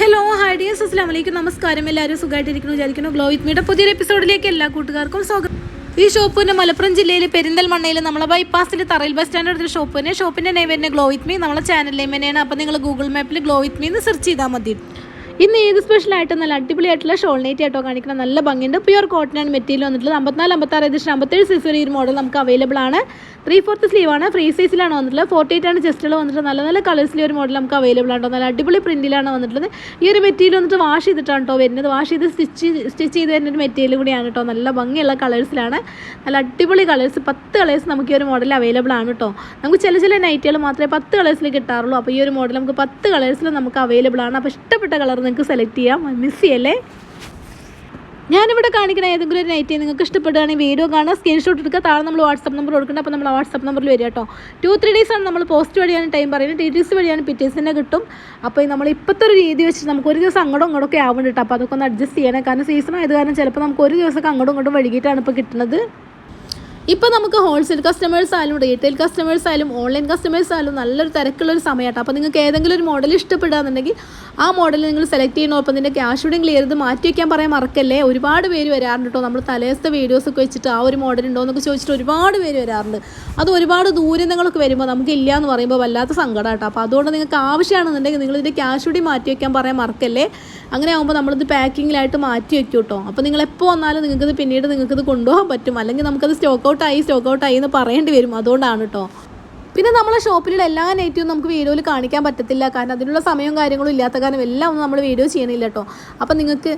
Hello hi dears അസ്ലാം വലൈക്കും നമസ്കാരം എല്ലാവരും സുഖമായിട്ടിരിക്കുന്നു വിചാരിക്കുന്നു. ഗ്ലോ വിത്ത് മീയുടെ പുതിയൊരു എപ്പിസോഡിലേക്ക് എല്ലാ കൂട്ടുകാർക്കും സ്വാഗതം. ഈ ഷോപ്പിന് മലപ്പുറം ജില്ലയിലെ പെരിന്തൽമണ്ണയിൽ നമ്മളെ ബൈപ്പാസിൽ തറയിൽ ബസ് സ്റ്റാൻഡ് എടുത്ത ഷോപ്പിന് ഷോപ്പിന്റെ നെയിം തന്നെ ഗ്ലോ വിത്ത് മീ നമ്മളെ ചാനൽ നെയിം തന്നെയാണ്. അപ്പോൾ നിങ്ങൾ ഗൂഗിൾ മാപ്പിൽ ഗ്ലോ വിത്ത് മീ എന്ന് സെർച്ച് ചെയ്താൽ മതി. ഇന്ന് ഏത് സ്പെഷ്യലായിട്ട് നല്ല അടിപൊളിയായിട്ടുള്ള ഷോൾനേറ്റ് ആയിട്ടോ കാണിക്കണം. നല്ല ഭംഗിയുണ്ട്. പ്യുവർ കോട്ടനാണ് മെറ്റീരിയൽ വന്നിട്ടുള്ളത്. അമ്പത്തിനാല് അമ്പത്താറ് ഏകദേശം അമ്പത്തേഴ് സൈസ് വരെ ഈ മോഡൽ നമുക്ക് അവൈലബിൾ ആണ്. ത്രീ ഫോർത്ത് സ്ലീവ് ആണ്. ഫ്രീ സൈസിലാണ് വന്നിട്ടുള്ളത്. ഫോർട്ടി എയ്റ്റ് ആണ് ചെസ്റ്റുകൾ വന്നിട്ട് നല്ല നല്ല കളേഴ്സിലെ ഒരു മോഡൽ നമുക്ക് അവൈലബിൾ ആണ് നല്ല അടിപൊളി പ്രിന്റിലാണ് വന്നിട്ടുള്ളത്. ഈ ഒരു മെറ്റീരിയൽ വന്നിട്ട് വാഷ് ചെയ്തിട്ടാണ് കേട്ടോ വരുന്നത്. വാഷ് ചെയ്ത് സ്റ്റിച്ച് സ്റ്റിച്ച് ചെയ്ത് വരുന്ന ഒരു മെറ്റീരിയൽ കൂടിയാണ് കേട്ടോ നല്ല ഭംഗിയുള്ള കളേഴ്സിലാണ് നല്ല അടിപൊളി കളേഴ്സ് പത്ത് കളേഴ്സ് നമുക്ക് ഈ ഒരു മോഡൽ അവൈലബിൾ ആണ് കേട്ടോ നമുക്ക് ചില ചില നൈറ്റുകൾ മാത്രമേ പത്ത് കളേഴ്സിൽ കിട്ടാറുള്ളൂ. അപ്പോൾ ഈ ഒരു മോഡൽ നമുക്ക് പത്ത് കളേഴ്സിൽ നമുക്ക് അവൈലബിൾ ആണ്. അപ്പോൾ ഇഷ്ടപ്പെട്ട കളർ നിങ്ങൾക്ക് സെലക്ട് ചെയ്യാം. മിസ് ചെയ്യല്ലേ? ഞാനിവിടെ കാണിക്കുന്ന ഏതെങ്കിലും ഒരു നൈറ്റ് നിങ്ങൾക്ക് ഇഷ്ടപ്പെടുകയാണെങ്കിൽ വീഡിയോ കാണുക സ്ക്രീൻഷോട്ട് എടുക്കുക. താഴെ നമ്മൾ വാട്സപ്പ് നമ്പർ കൊടുക്കേണ്ട അപ്പോൾ നമ്മൾ വാട്സപ്പ് നമ്പറിൽ വരിക കേട്ടോ. ടു ത്രീ ഡേയ്സ് ആണ് നമ്മൾ പോസ്റ്റ് വഴിയാണ് ടൈം പറയുന്നത്. ടി ടി സി വഴിയാണ് പിറ്റേഴ്സിനെ കിട്ടും അപ്പോൾ നമ്മൾ ഇപ്പോഴത്തെ ഒരു രീതി വെച്ച് നമുക്ക് ഒരു ദിവസം അങ്ങോട്ടും ഇങ്ങോട്ടും ഒക്കെ ആവുന്നുണ്ട് കേട്ടോ. അപ്പോൾ അതൊക്കെ ഒന്ന് അഡ്ജസ്റ്റ് ചെയ്യണം. കാരണം സീസൺ ആയത് കാരണം ചിലപ്പോൾ നമുക്ക് ഒരു ദിവസമൊക്കെ അങ്ങോട്ടും ഇങ്ങോട്ടും വൈകിട്ടാണ് ഇപ്പോൾ കിട്ടുന്നത്. ഇപ്പോൾ നമുക്ക് ഹോൾസെയിൽ കസ്റ്റമേഴ്സ് ആയാലും റീറ്റെയിൽ കസ്റ്റമേഴ്സ് ആയാലും ഓൺലൈൻ കസ്റ്റമേഴ്സ് ആയാലും നല്ലൊരു തിരക്കുള്ളൊരു സമയമാട്ടോ അപ്പോൾ നിങ്ങൾക്ക് ഏതെങ്കിലും ഒരു മോഡൽ ഇഷ്ടപ്പെടുകയാണെന്നുണ്ടെങ്കിൽ ആ മോഡൽ നിങ്ങൾ സെലക്ട് ചെയ്യണോ. അപ്പോൾ ഇതിന്റെ ക്യാഷ് ഷൂട്ടിങ് ക്ലിയർ ചെയ്ത് മാറ്റി വയ്ക്കാൻ പറയാൻ മറക്കല്ലേ? ഒരുപാട് പേര് വരാറുണ്ട് കേട്ടോ നമ്മൾ തലേസത്തെ വീഡിയോസ് ഒക്കെ വെച്ചിട്ട് ആ ഒരു മോഡൽ ഉണ്ടോ എന്നൊക്കെ ചോദിച്ചിട്ട് ഒരുപാട് പേര് വരാറുണ്ട്. അത് ഒരുപാട് ദൂരങ്ങളൊക്കെ വരുമ്പോൾ നമുക്ക് ഇല്ല എന്ന് പറയുമ്പോൾ വല്ലാത്ത സങ്കടം കേട്ടോ അപ്പോൾ അതുകൊണ്ട് നിങ്ങൾക്ക് ആവശ്യമാണെന്നുണ്ടെങ്കിൽ നിങ്ങൾ ഇതിന്റെ ക്യാഷ് കൂടി മാറ്റി വയ്ക്കാൻ പറയാൻ മറക്കല്ലേ? അങ്ങനെ ആകുമ്പോൾ നമ്മളിത് പാക്കിങ്ങിലായിട്ട് മാറ്റി വെക്കും കേട്ടോ അപ്പോൾ നിങ്ങൾ എപ്പോൾ വന്നാലും നിങ്ങൾക്കിത് പിന്നീട് നിങ്ങൾക്കിത് കൊണ്ടുപോകാൻ പറ്റും. അല്ലെങ്കിൽ നമുക്കത് സ്റ്റോക്ക് ഔട്ട് സ്റ്റോക്കൗട്ടായി ആയി എന്ന് പറയേണ്ടി വരും. അതുകൊണ്ടാണ് കേട്ടോ പിന്നെ നമ്മളെ ഷോപ്പിലുള്ള എല്ലാ നെറ്റും നമുക്ക് വീഡിയോയിൽ കാണിക്കാൻ പറ്റത്തില്ല. കാരണം അതിനുള്ള സമയവും കാര്യങ്ങളും ഇല്ലാത്ത കാരണം എല്ലാം ഒന്നും നമ്മൾ വീഡിയോ ചെയ്യണില്ല കേട്ടോ അപ്പം നിങ്ങൾക്ക്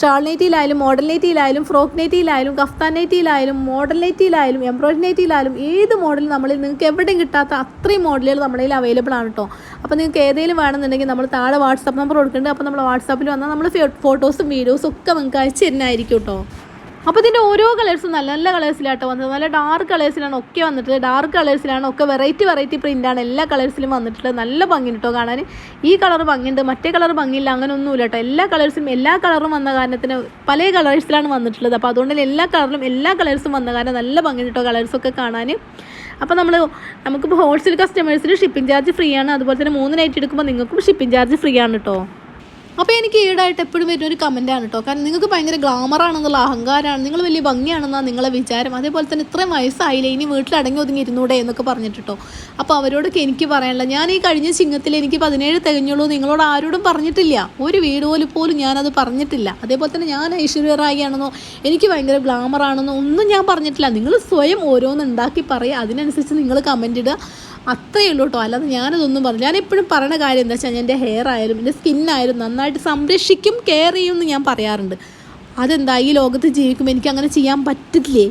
ഷാൾ നെറ്റിയിലായാലും മോഡൽ നെറ്റിയിലായാലും ഫ്രോക്ക് നെറ്റിയിലായാലും കഫ്താൻ നെറ്റിയിലായാലും മോഡൽ നെറ്റിയിലായാലും എംബ്രോയിഡറി നെറ്റിയിലായാലും ഏത് മോഡൽ നമ്മളിൽ നിങ്ങൾക്ക് എവിടെയും കിട്ടാത്ത അത്രയും മോഡലുകൾ നമ്മുടെ അവൈലബിൾ ആണ് കേട്ടോ അപ്പോൾ നിങ്ങൾക്ക് ഏതെങ്കിലും വേണമെന്നുണ്ടെങ്കിൽ നമ്മൾ താഴെ വാട്സാപ്പ് നമ്പർ കൊടുക്കുന്നുണ്ട്. അപ്പോൾ നമ്മൾ വാട്സാപ്പിൽ വന്നാൽ നമ്മൾ ഫോട്ടോസും വീഡിയോസും ഒക്കെ നിങ്ങൾക്ക് അയച്ചു ആയിരിക്കും കേട്ടോ അപ്പോൾ ഇതിന്റെ ഓരോ കളേഴ്സും നല്ല നല്ല കളേഴ്സിലാട്ടോ വന്നത്. നല്ല ഡാർക്ക് കളേഴ്സിലാണ് ഒക്കെ വന്നിട്ടുള്ളത്. ഡാർക്ക് കളേഴ്സിലാണ് ഒക്കെ വെറൈറ്റി വെറൈറ്റി പ്രിന്റാണ് എല്ലാ കളേഴ്സിലും വന്നിട്ടുള്ളത്. നല്ല ഭംഗി കേട്ടോ കാണാൻ ഈ കളർ ഭംഗിയുണ്ട് മറ്റേ കളർ ഭംഗിയില്ല അങ്ങനെ ഒന്നുമില്ല കേട്ടോ എല്ലാ കളേഴ്സും എല്ലാ കളറും വന്ന കാരണത്തിന് പല കളേഴ്സിലാണ് വന്നിട്ടുള്ളത്. അപ്പോൾ അതുകൊണ്ട് എല്ലാ കളറിലും എല്ലാ കളേഴ്സും വന്ന കാരണം നല്ല ഭംഗി കേട്ടോ കളേഴ്സൊക്കെ കാണാൻ അപ്പോൾ നമ്മൾ നമുക്കിപ്പോൾ ഹോൾസെയിൽ കസ്റ്റമേഴ്സിന് ഷിപ്പിംഗ് ചാർജ് ഫ്രീ ആണ്. അതുപോലെ തന്നെ മൂന്ന് നൈറ്റ് എടുക്കുമ്പോൾ നിങ്ങൾക്കും ഷിപ്പിംഗ് ചാർജ് ഫ്രീ ആണ് കേട്ടോ അപ്പോൾ എനിക്ക് ഈടായിട്ട് എപ്പോഴും വരുന്ന ഒരു കമന്റാണ് കേട്ടോ കാരണം നിങ്ങൾക്ക് ഭയങ്കര ഗ്ലാമറാണെന്നുള്ള അഹങ്കാരമാണ്. നിങ്ങൾ വലിയ ഭംഗിയാണെന്നാണ് നിങ്ങളെ വിചാരം. അതേപോലെ തന്നെ ഇത്രയും വയസ്സായില്ലേ ഇനി വീട്ടിൽ അടങ്ങി ഒതുങ്ങി ഇരുന്നൂടെ എന്നൊക്കെ പറഞ്ഞിട്ടോ അപ്പോൾ അവരോടൊക്കെ എനിക്ക് പറയാനുള്ള ഞാൻ ഈ കഴിഞ്ഞ ചിങ്ങത്തിൽ എനിക്ക് പതിനേഴ് തികഞ്ഞുള്ളൂ നിങ്ങളോട് ആരോടും പറഞ്ഞിട്ടില്ല. ഒരു വീട് പോലും പോലും ഞാനത് പറഞ്ഞിട്ടില്ല. അതേപോലെ തന്നെ ഞാൻ ഐശ്വര്യ റായി എനിക്ക് ഭയങ്കര ഗ്ലാമറാണെന്നോ ഒന്നും ഞാൻ പറഞ്ഞിട്ടില്ല. നിങ്ങൾ സ്വയം ഓരോന്ന് ഉണ്ടാക്കി പറയുക അതിനനുസരിച്ച് നിങ്ങൾ കമന്റ് ഇടുക. അത്രയേ ഉള്ളൂ കേട്ടോ. അല്ലാതെ ഞാനതൊന്നും പറഞ്ഞു ഞാനെപ്പോഴും പറയുന്ന കാര്യം എന്താ വെച്ചാൽ എന്റെ ഹെയർ ആയാലും എന്റെ സ്കിന്നായാലും നന്നായിട്ട് സംരക്ഷിക്കും കെയർ ചെയ്യും എന്ന് ഞാൻ പറയാറുണ്ട്. അതെന്താ ഈ ലോകത്ത് ജീവിക്കുമ്പോൾ എനിക്ക് അങ്ങനെ ചെയ്യാൻ പറ്റില്ലേ?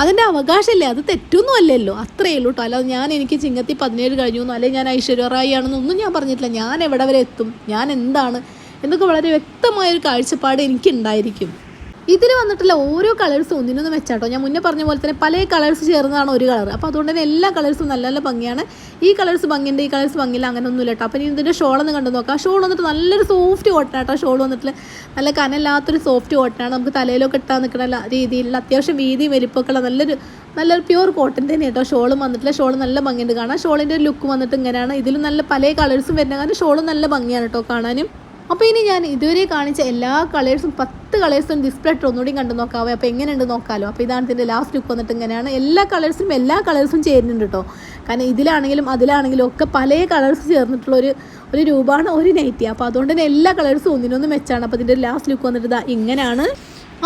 അതിന്റെ അവകാശമല്ലേ അത് തെറ്റൊന്നും അല്ലല്ലോ. അത്രയേ ഉള്ളൂ കേട്ടോ. അല്ലാതെ ഞാൻ എനിക്ക് ചിങ്ങത്തി പതിനേഴ് കഴിഞ്ഞു എന്നോ അല്ലെങ്കിൽ ഞാൻ ഐശ്വര്യറായി ആണെന്നൊന്നും ഞാൻ പറഞ്ഞിട്ടില്ല. ഞാൻ എവിടെ വരെ എത്തും? ഞാൻ എന്താണ്? എന്നൊക്കെ വളരെ വ്യക്തമായൊരു കാഴ്ചപ്പാട് എനിക്കുണ്ടായിരിക്കും. ഇതിൽ വന്നിട്ടുള്ള ഓരോ കളേഴ്സും ഒന്നിനൊന്ന് വെച്ചാട്ടോ. ഞാൻ മുന്നേ പറഞ്ഞ പോലെ തന്നെ പല കളേഴ്സ് ചേർന്നതാണ് ഒരു കളർ അപ്പോൾ അതുകൊണ്ട് തന്നെ എല്ലാ കളേഴ്സും നല്ല നല്ല ഭംഗിയാണ്. ഈ കളേഴ്സ് ഭംഗിയുണ്ട് ഈ കളേഴ്സ് ഭംഗിയില്ല അങ്ങനെ ഒന്നുമില്ല കേട്ടോ അപ്പോൾ ഇനി ഇതിന്റെ ഷോൾ ഒന്ന് കണ്ടു നോക്കാം. ഷോൾ വന്നിട്ട് നല്ലൊരു സോഫ്റ്റ് കോട്ടൺ കേട്ടോ ഷോൾ വന്നിട്ട് നല്ല കനല്ലാത്തൊരു സോഫ്റ്റ് കോട്ടനാണ് നമുക്ക് തലയിലൊക്കെ ഇട്ടാൽ നിൽക്കുന്ന രീതിയിലുള്ള അത്യാവശ്യം വീതിയും വലിപ്പമൊക്കെയുള്ള നല്ലൊരു നല്ലൊരു പ്യൂർ കോട്ടൺ തന്നെ കേട്ടോ ഷോളും വന്നിട്ടില്ല. ഷോൾ നല്ല ഭംഗിയുണ്ട് കാണാം ഷോളിന്റെ ഒരു ലുക്ക് വന്നിട്ട് ഇങ്ങനെയാണ്. ഇതിലും നല്ല പല കളേഴ്സും വരുന്ന കാരണം ഷോളും നല്ല ഭംഗിയാണ് കേട്ടോ കാണാനും. അപ്പോൾ ഇനി ഞാൻ ഇതുവരെ കാണിച്ച എല്ലാ കളേഴ്സും പത്ത് കളേഴ്സും ഡിസ്പ്ലേ ഇട്ട് ഒന്നുകൂടി കണ്ടു നോക്കാവേ. അപ്പോൾ എങ്ങനെയുണ്ട് നോക്കാമല്ലോ അപ്പോൾ ഇതാണ് ഇതിന്റെ ലാസ്റ്റ് ലുക്ക് വന്നിട്ട് ഇങ്ങനെയാണ്. എല്ലാ കളേഴ്സും എല്ലാ കളേഴ്സും ചേരുന്നുണ്ട് കേട്ടോ കാരണം ഇതിലാണെങ്കിലും അതിലാണെങ്കിലും ഒക്കെ പല കളേഴ്സ് ചേർന്നിട്ടുള്ള ഒരു ഒരു രൂപമാണ് ഒരു നൈറ്റി അപ്പോൾ അതുകൊണ്ട് തന്നെ എല്ലാ കളേഴ്സും ഒന്നിനൊന്നും മെച്ചാണ് അപ്പോൾ ഇതിന്റെ ലാസ്റ്റ് ലുക്ക് വന്നിട്ട് ഇതാ ഇങ്ങനെയാണ്.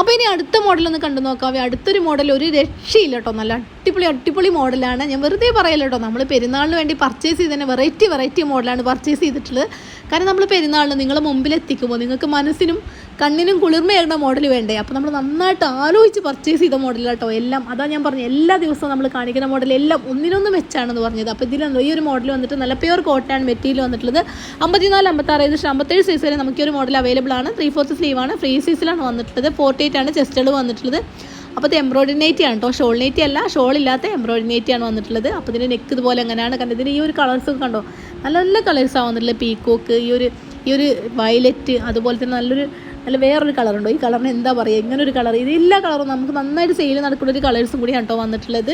അപ്പോൾ ഇനി അടുത്ത മോഡൽ ഒന്ന് കണ്ടു നോക്കാവേ. അടുത്തൊരു മോഡൽ ഒരു രക്ഷയില്ല കേട്ടോ നല്ല അടിപൊളി അടിപൊളി മോഡലാണ് ഞാൻ വെറുതെ പറയല്ല കേട്ടോ നമ്മൾ പെരുന്നാളിന് വേണ്ടി പർച്ചേസ് ചെയ്തതിന് വെറൈറ്റി വെറൈറ്റി മോഡലാണ് പർച്ചേസ് ചെയ്തിട്ടുള്ളത്. കാരണം നമ്മൾ പെരുന്നാളിന് നിങ്ങളെ മുമ്പിൽ എത്തിക്കുമ്പോൾ നിങ്ങൾക്ക് മനസ്സിനും കണ്ണിനും കുളിർമയേറുന്ന മോഡൽ വേണ്ടേ? അപ്പോൾ നമ്മൾ നന്നായിട്ട് ആലോചിച്ച് പർച്ചേസ് ചെയ്ത മോഡൽ കേട്ടോ എല്ലാം അതാ ഞാൻ പറഞ്ഞു എല്ലാ ദിവസവും നമ്മൾ കാണിക്കുന്ന മോഡൽ എല്ലാം ഒന്നിനൊന്നും മെച്ചാണെന്ന് പറഞ്ഞത്. അപ്പോൾ ഇതിൽ ഈ ഒരു മോഡൽ വന്നിട്ട് നല്ല പ്യുവർ കോട്ടൺ മെറ്റീരിയൽ വന്നിട്ടുള്ളത്. അമ്പത്തിനാല് അമ്പത്താറ് ഏകദേശം അമ്പത്തേഴ് സൈസ് വരെ നമുക്ക് ഒരു മോഡൽ അവൈലബിൾ ആണ്. ത്രീ ഫോർത്ത് സ്ലീവ് ആണ്. ഫ്രീ സൈസിലാണ് വന്നിട്ടുള്ളത്. ഫോർട്ടി എയ്റ്റ് ആണ് ചെസ്റ്റുകൾ വന്നിട്ടുള്ളത്. അപ്പോൾ ഇത് എംബ്രോയിഡറി നൈറ്റി ആണ് കേട്ടോ ഷോൾ നൈറ്റി അല്ല ഷോൾ ഇല്ലാത്ത എംബ്രോയിഡറി നൈറ്റി ആണ് വന്നിട്ടുള്ളത്. അപ്പോൾ ഇതിന്റെ നെക്ക് ഇതുപോലെ എങ്ങനെയാണ് കണ്ടത് ഇതിന് ഈ ഒരു കളേഴ്സ് കണ്ടോ? നല്ല നല്ല കളേഴ്സാണ് വന്നിട്ടുള്ളത്. പീക്കോക്ക് ഈ ഒരു ഈ ഒരു വയലറ്റ് അതുപോലെ തന്നെ നല്ലൊരു നല്ല വേറൊരു കളറുണ്ടോ? ഈ കളറിന് എന്താ പറയുക ഇങ്ങനെ ഒരു കളർ. ഇത് എല്ലാ കളറും നമുക്ക് നന്നായിട്ട് സെയിൽ നടക്കുന്ന ഒരു കളേഴ്സും കൂടിയാണ് കേട്ടോ വന്നിട്ടുള്ളത്.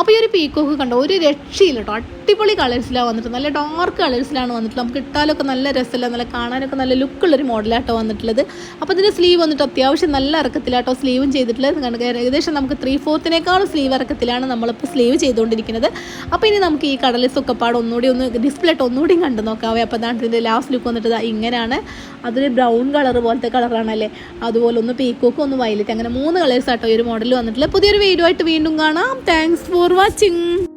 അപ്പോൾ ഈ ഒരു പീക്കോക്ക് കണ്ടോ? ഒരു രക്ഷയില്ല കേട്ടോ അടിപൊളി കളേഴ്സിലാണ് വന്നിട്ട് നല്ല ഡാർക്ക് കളേഴ്സിലാണ് വന്നിട്ടുള്ളത്. നമുക്ക് ഇട്ടാലൊക്കെ നല്ല രസമില്ല? നല്ല കാണാനൊക്കെ നല്ല ലുക്കുള്ളൊരു മോഡലാട്ടോ വന്നിട്ടുള്ളത്. അപ്പോൾ ഇതിന്റെ സ്ലീവ് വന്നിട്ട് അത്യാവശ്യം നല്ല ഇറക്കത്തിലാട്ടോ സ്ലീവും ചെയ്തിട്ടുള്ളത്. ഏകദേശം നമുക്ക് ത്രീ ഫോർത്തിനേക്കാളും സ്ലീവ് ഇറക്കത്തിലാണ് നമ്മളിപ്പോൾ സ്ലീവ് ചെയ്തുകൊണ്ടിരിക്കുന്നത്. അപ്പോൾ ഇനി നമുക്ക് ഈ കടലിൽ പാട് ഒന്നുകൂടി ഒന്ന് ഡിസ്പ്ലേ ഒന്നുകൂടി കണ്ടു നോക്കാവേ. അപ്പോൾ അതാണ് ഇതിന്റെ ലാസ്റ്റ് ലുക്ക് വന്നിട്ട് ഇങ്ങനെയാണ്. അതൊരു ബ്രൗൺ കളർ പോലത്തെ കളറാണല്ലേ അതുപോലെ ഒന്ന് പീക്കോക്ക് ഒന്ന് വയലറ്റ് അങ്ങനെ മൂന്ന് കളേഴ്സ് ആട്ടോ ഈ ഒരു മോഡൽ വന്നിട്ടുള്ളത്. പുതിയൊരു വീഡിയോ ആയിട്ട് വീണ്ടും കാണാം. Thanks for watching